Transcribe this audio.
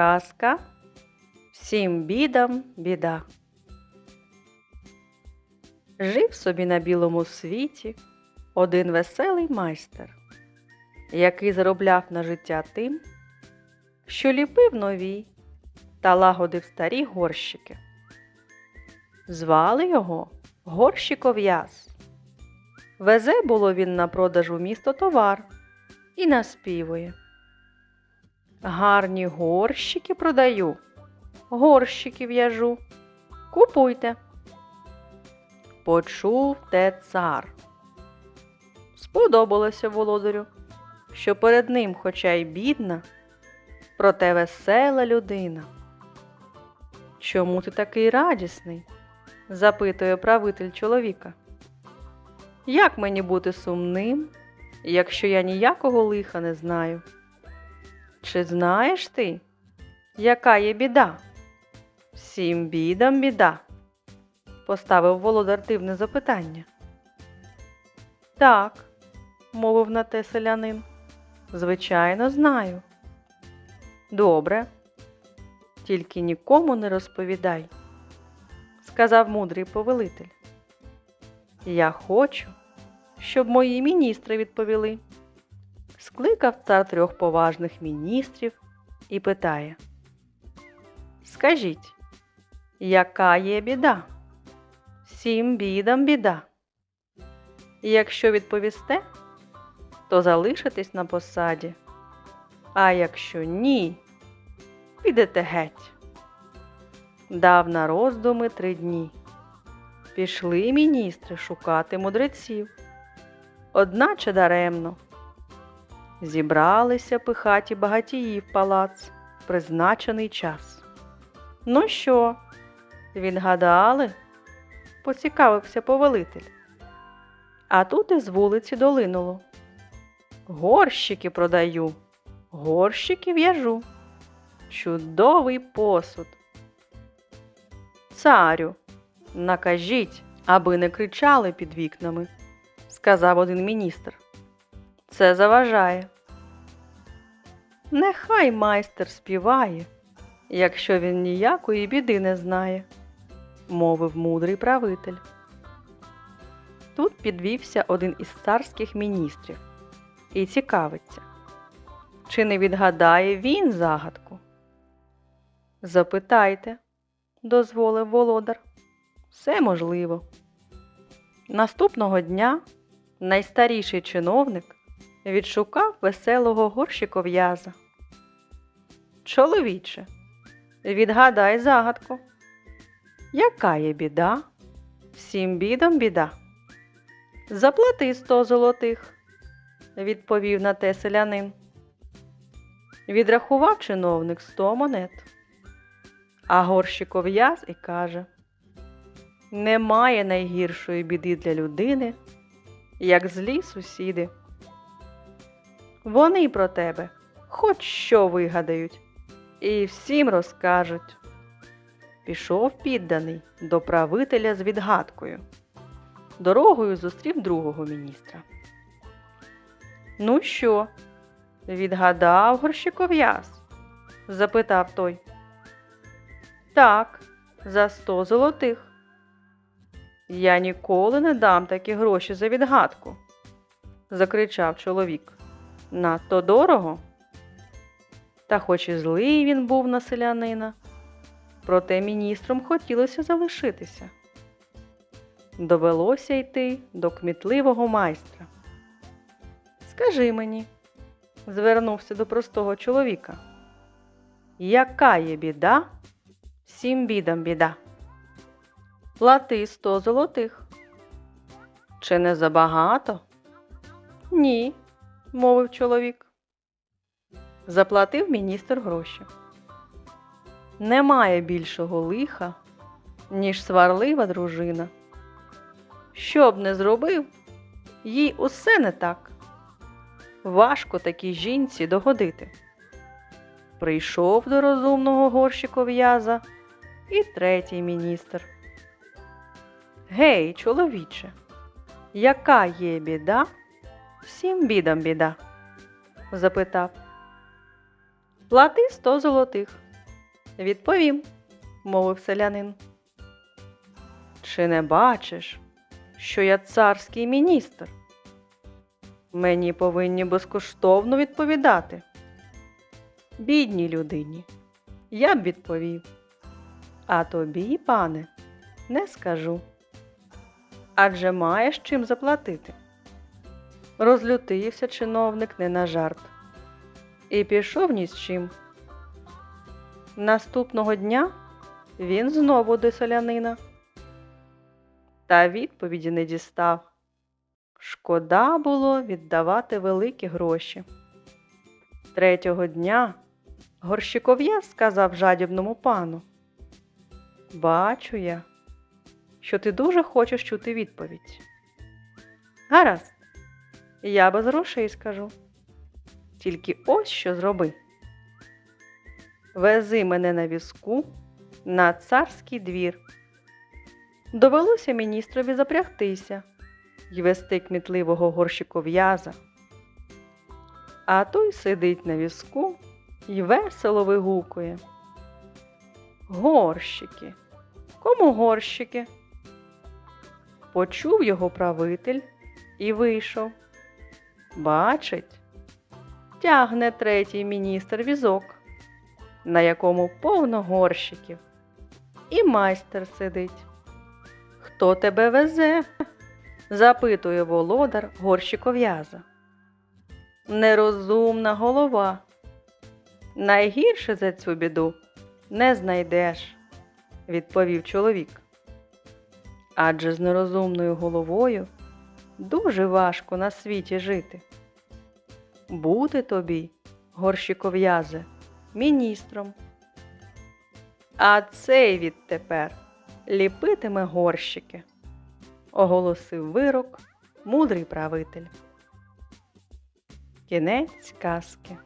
Казка всім бідам біда. Жив собі на білому світі один веселий майстер, який заробляв на життя тим, що ліпив нові та лагодив старі горщики. Звали його Горщиков'яз. Везе було він на продаж у місто товар і наспівує. Гарні горщики продаю, горщики в'яжу. Купуйте. Почув те цар. Сподобалося володарю, що перед ним, хоча й бідна, проте весела людина. Чому ти такий радісний? запитує правитель чоловіка. Як мені бути сумним, якщо я ніякого лиха не знаю? Чи знаєш ти, яка є біда? Всім бідам біда, поставив володар дивне запитання. Так, мовив на те селянин. Звичайно, знаю. Добре, тільки нікому не розповідай, сказав мудрий повелитель. Я хочу, щоб мої міністри відповіли. Скликав цар трьох поважних міністрів і питає: Скажіть, яка є біда? Всім бідам біда. Якщо відповісте, то залишитесь на посаді. А якщо ні, підете геть. Дав на роздуми три дні. Пішли міністри шукати мудреців. Одначе даремно. Зібралися пихаті багатії в палац в призначений час. Ну що, відгадали? поцікавився повелитель. А тут із вулиці долинуло. Горщики продаю, горщики в'яжу. Чудовий посуд. Царю, накажіть, аби не кричали під вікнами, сказав один міністр. Це заважає. Нехай майстер співає, якщо він ніякої біди не знає, мовив мудрий правитель. Тут підвівся один із царських міністрів і цікавиться, чи не відгадає він загадку. Запитайте, дозволив володар. Все можливо. Наступного дня найстаріший чиновник відшукав веселого горщиков'яза. Чоловіче, відгадай загадку. Яка є біда? Всім бідам біда. Заплати сто золотих, відповів на те селянин. Відрахував чиновник сто монет. А горщиков'яз і каже: Немає найгіршої біди для людини, як злі сусіди. Вони про тебе хоч що вигадають і всім розкажуть. Пішов підданий до правителя з відгадкою. Дорогою зустрів другого міністра. Ну що, відгадав горщиков'яз? запитав той. Так, за сто золотих. Я ніколи не дам такі гроші за відгадку, закричав чоловік. Надто дорого. Та хоч і злий він був на селянина, проте міністром хотілося залишитися. Довелося йти до кмітливого майстра. Скажи мені, звернувся до простого чоловіка, яка є біда? Всім бідам біда. Плати сто золотих. Чи не забагато? Ні, мовив чоловік. Заплатив міністр гроші. Немає більшого лиха, ніж сварлива дружина. Що б не зробив, їй усе не так. Важко такій жінці догодити. Прийшов до розумного горщиков'яза і третій міністр. Гей, чоловіче, яка є біда? Всім бідам біда, запитав. Плати сто золотих, Відповім, мовив селянин. Чи не бачиш, що я царський міністр? Мені повинні безкоштовно відповідати. Бідній людині, я б відповів. А тобі, пане, не скажу. Адже маєш чим заплатити. Розлютився чиновник не на жарт і пішов ні з чим. Наступного дня він знову до селянина. Та відповіді не дістав. Шкода було віддавати великі гроші. Третього дня горщиков'я сказав жадібному пану. Бачу я, що ти дуже хочеш чути відповідь. Гаразд, я без грошей скажу. Тільки ось що зроби. Вези мене на візку на царський двір. Довелося міністрові запрягтися й вести кмітливого горщиков'яза. А той сидить на візку й весело вигукує. Горщики. Кому горщики? Почув його правитель і вийшов. Бачить, тягне третій міністр візок, на якому повно горщиків, і майстер сидить. Хто тебе везе? запитує володар горщиков'яза. Нерозумна голова. Найгірше за цю біду не знайдеш, відповів чоловік. Адже з нерозумною головою дуже важко на світі жити. Бути тобі, горщиков'язе, міністром. А цей відтепер ліпитиме горщики, оголосив вирок мудрий правитель. Кінець казки.